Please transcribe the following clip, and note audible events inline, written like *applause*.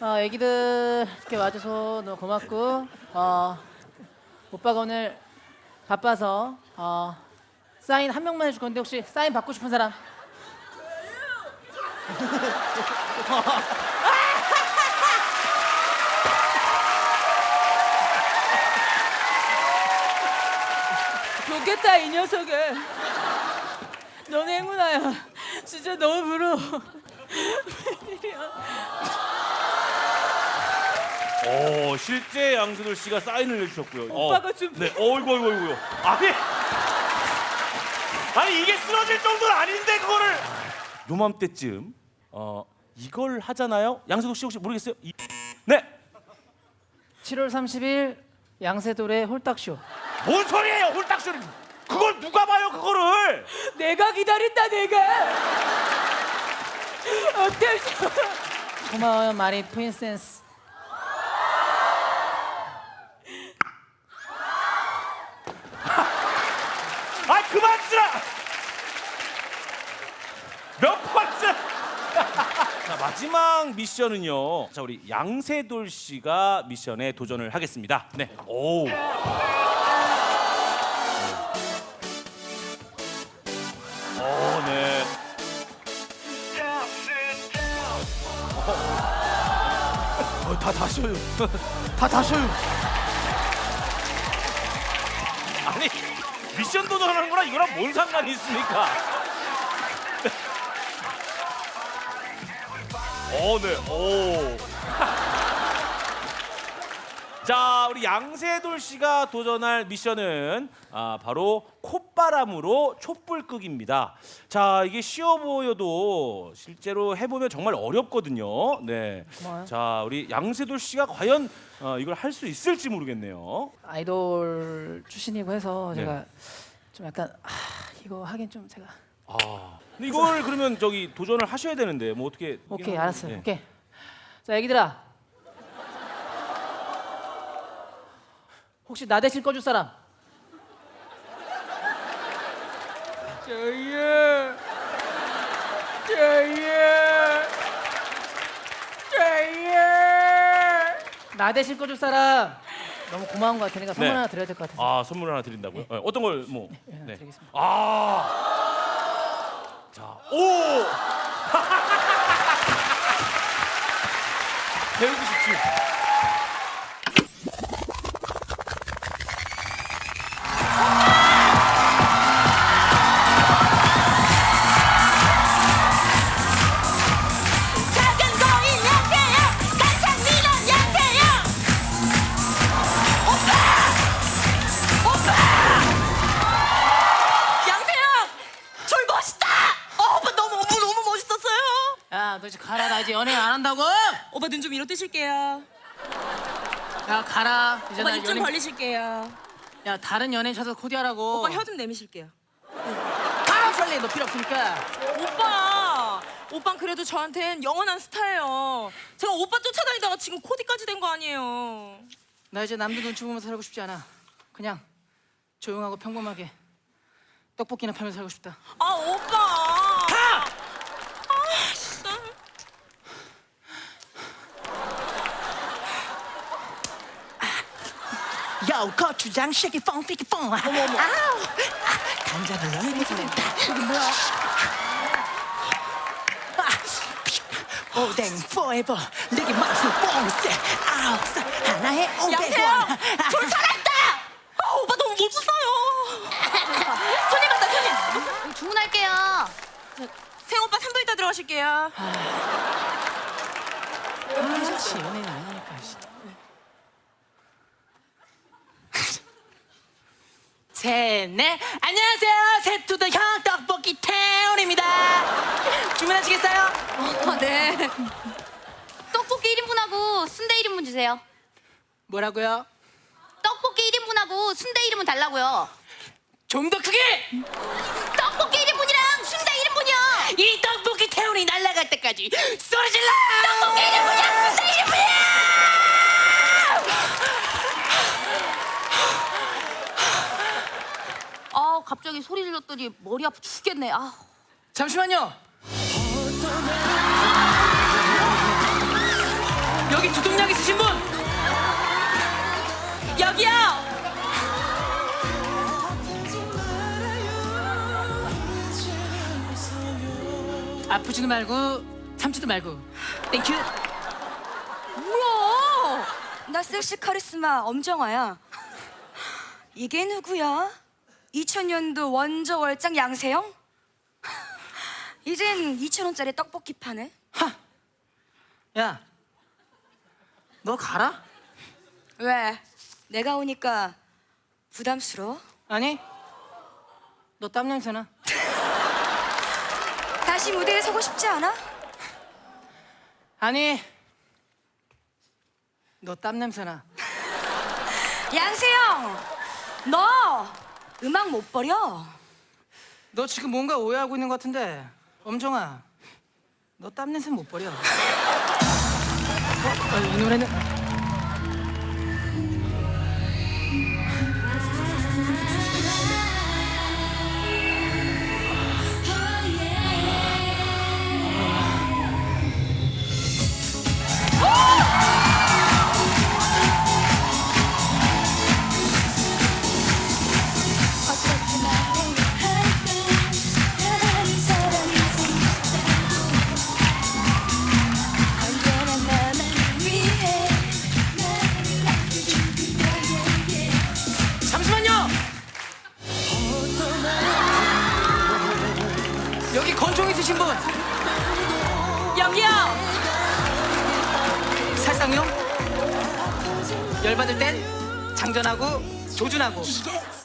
어, 애기들 이렇게 와줘서 너무 고맙고 어, 오빠가 오늘 바빠서 어, 사인 한 명만 해줄 건데 혹시 사인 받고 싶은 사람? *laughs* 좋겠다 이 녀석은. 너네 행운아야 진짜 너무 부러워 *laughs* 오 실제 양수돌 씨가 사인을 해주셨고요. 오빠가 어. 좀- 네. 어이구 어이구 어이구. 아니 아니 이게 쓰러질 정도는 아닌데 그거를 요맘때쯤 어 이걸 하잖아요. 양수돌 씨 혹시 모르겠어요? 이... 네. 7월 30일 양세돌의 홀딱쇼 뭔 소리예요 홀딱쇼를 그걸 누가 봐요 그거를 내가 기다린다 내가 수 고마워요 마리 프린세스 아 쓰라 몇 번째 *laughs* 자 마지막 미션은요 자 우리 양세돌 씨가 미션에 도전을 하겠습니다 네 오 오, 네. 어, 다 다셔요. 다 다셔요. 미션 도전하는 거랑 이거랑 뭔 상관이 있습니까? 오, *laughs* 네. 오. 자, 우리 양세돌 씨가 도전할 미션은 아, 바로 콧바람으로 촛불 끄기입니다. 자, 이게 쉬워 보여도 실제로 해보면 정말 어렵거든요. 네. 고마워요. 자, 우리 양세돌 씨가 과연 어, 이걸 할 수 있을지 모르겠네요. 아이돌 출신이고 해서 네. 제가 좀 약간 아, 이거 하긴 좀 제가 아, 근데 이걸 그러면 저기 도전을 하셔야 되는데 뭐 어떻게? 오케이 알았어요 네. 오케이 자 애기들아 혹시 나 대신 꺼줄 사람? 저요 저요 저요 나 대신 꺼줄 사람 너무 고마운 것 같으니까 선물 네. 하나 드려야 될 것 같아서 아 선물 하나 드린다고요? 네, 어떤 걸 뭐? 예, 네. 드리겠습니다. 아, 자, 오, *laughs* 배우고 싶지. 야, 너 이제 가라. 나 이제 연애 안 한다고. 오빠 눈 좀 위로 뜨실게요 야, 가라. 이제 오빠 나 입 좀 연애. 벌리실게요 야, 다른 연예인 찾아서 코디하라고. 오빠 혀 좀 내미실게요 가 빨리. 너 필요 없으니까. 오빠 오빤 그래도 저한텐 영원한 스타예요 제가 오빠 쫓아다니다가 지금 코디까지 된 거 아니에요 나 이제 남들 눈치 보면서 살고 싶지 않아. 그냥 조용하고 평범하게 떡볶이나 팔면서 살고 싶다. 아 오빠 가! 아 진짜 요 고추장 쉐기 펑 피기 펑 어머 어머. 아우 아, 간장을 너무 못했다. 이게 뭐야? 아, 오뎅 포에버 내게 맛을 뽕세. 아우 싸 하나에 오백 양세형 원. 돌 살았다! 아 오빠 너무 멋있어요. 손님 왔다 손님. 주문할게요. 생 오빠 3분 있다 들어가실게요. 그렇지. 연예인 안 하니까. 씨. 셋넷 안녕하세요 세투더 형 떡볶이 태훈입니다 주문하시겠어요? 어, 네. 떡볶이 1인분하고 순대 1인분 주세요. 뭐라고요? 떡볶이 1인분하고 순대 1인분 달라고요. 좀 더 크게 떡볶이 1인분이랑 순대 1인분이요. 이 떡볶이 태훈이 날아갈 때까지 소리 질러 떡볶이 1인분이랑 순대 1인분이야. 갑자기 소리 질렀더니 머리 아파 죽겠네. 아. 잠시만요. 여기 두통약 있으신 분. 여기요. 아프지도 말고 참지도 말고. 땡큐. 뭐야? 나 섹시 카리스마 엄정화야. 이게 누구야? 2000년도 원조 월장 양세형? *laughs* 이젠 2,000원짜리 떡볶이 파네. 야 너 가라? 왜? 내가 오니까 부담스러워? 아니 너 땀 냄새나 *laughs* 다시 무대에 서고 싶지 않아? 아니 너 땀 냄새나 *laughs* 양세형! 너 음악 못 버려. 너 지금 뭔가 오해하고 있는 것 같은데 엄정아 너 땀 냄새 못 버려 어? 아, 이 노래는 여기 건총 있으신 분? 여기요. 살상용? 열받을 땐 장전하고 조준하고